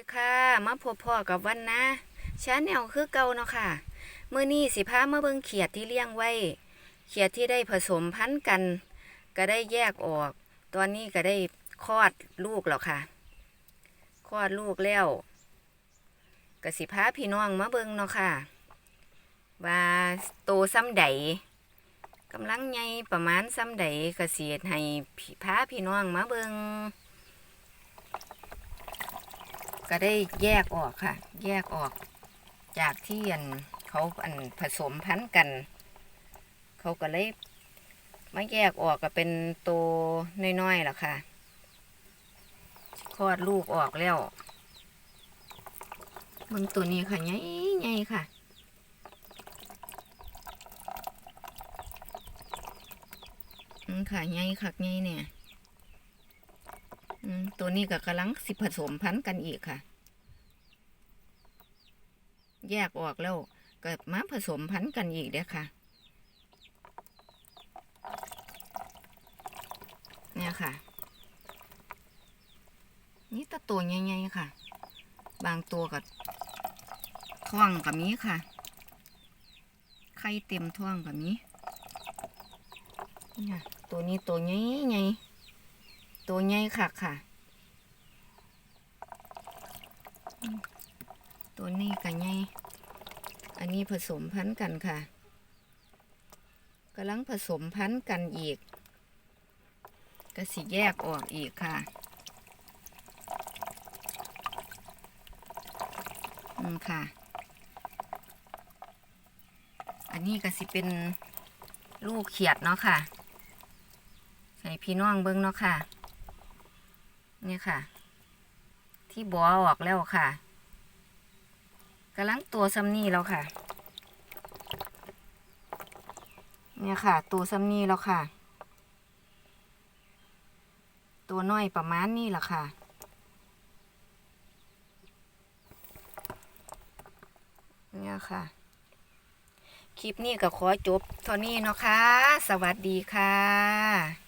ดีค่ะมาพบพ่อกับวันนะชาแนลคือเก่าเนาะค่ะเมื่อนี้สิพามาเบิ่งเขียดที่เลี้ยงไว้ เขียดที่ได้ผสมพันธุ์กัน ก็ได้แยกออก ตอนนี้ก็ได้คลอดลูกแล้วค่ะคลอดลูกแล้วก็สิพาพี่น้องมาเบิ่งเนาะค่ะ ว่าโตซ้ำใดกำลังใหญ่ประมาณซ้ำใดก็สิเฮ็ดให้พี่พาพี่น้องมาเบิ่ง ก็ได้แยกออกค่ะ แยกออกจากที่อันเขาอันผสมพันธุ์กัน เขาก็เลยมาแยกออกก็เป็นตัวน้อยๆล่ะค่ะคลอดลูกออกแล้วมึงตัวนี้ค่ะใหญ่ใหญ่ค่ะ อืมค่ะใหญ่คักใหญ่เนี่ย ตัวนี้ก็กำลังสิผสมพันธุ์กันอีกค่ะ แยกออกแล้วก็มาผสมพันธุ์กันอีกเด้อค่ะ เนี่ยค่ะ นี่ตะตัวใหญ่ๆค่ะ บางตัวกับท้องกับมีค่ะ ไข่เต็มท้องกับมีเนี่ย ตัวนี้ตัวใหญ่ๆ ตัวใหญ่ค่ะค่ะ ตัวนี้กับใหญ่อันนี้ผสมพันธุ์กันค่ะกำลังผสมพันธุ์กันอีก ก็สิแยกออกอีกค่ะอืมค่ะ อันนี้ก็สิเป็นลูกเขียดเนาะค่ะ ใส่พี่น้องเบิ้งเนาะค่ะ เนี่ยค่ะ ที่บอออกแล้วค่ะกำลังตัวซัมนี่แล้วค่ะ เนี่ยค่ะ ตัวซัมนี่แล้วค่ะ ตัวน้อยประมาณนี้แหละค่ะเนี่ยค่ะ คลิปนี้ก็ขอจบเท่านี้เนาะค่ะ สวัสดีค่ะ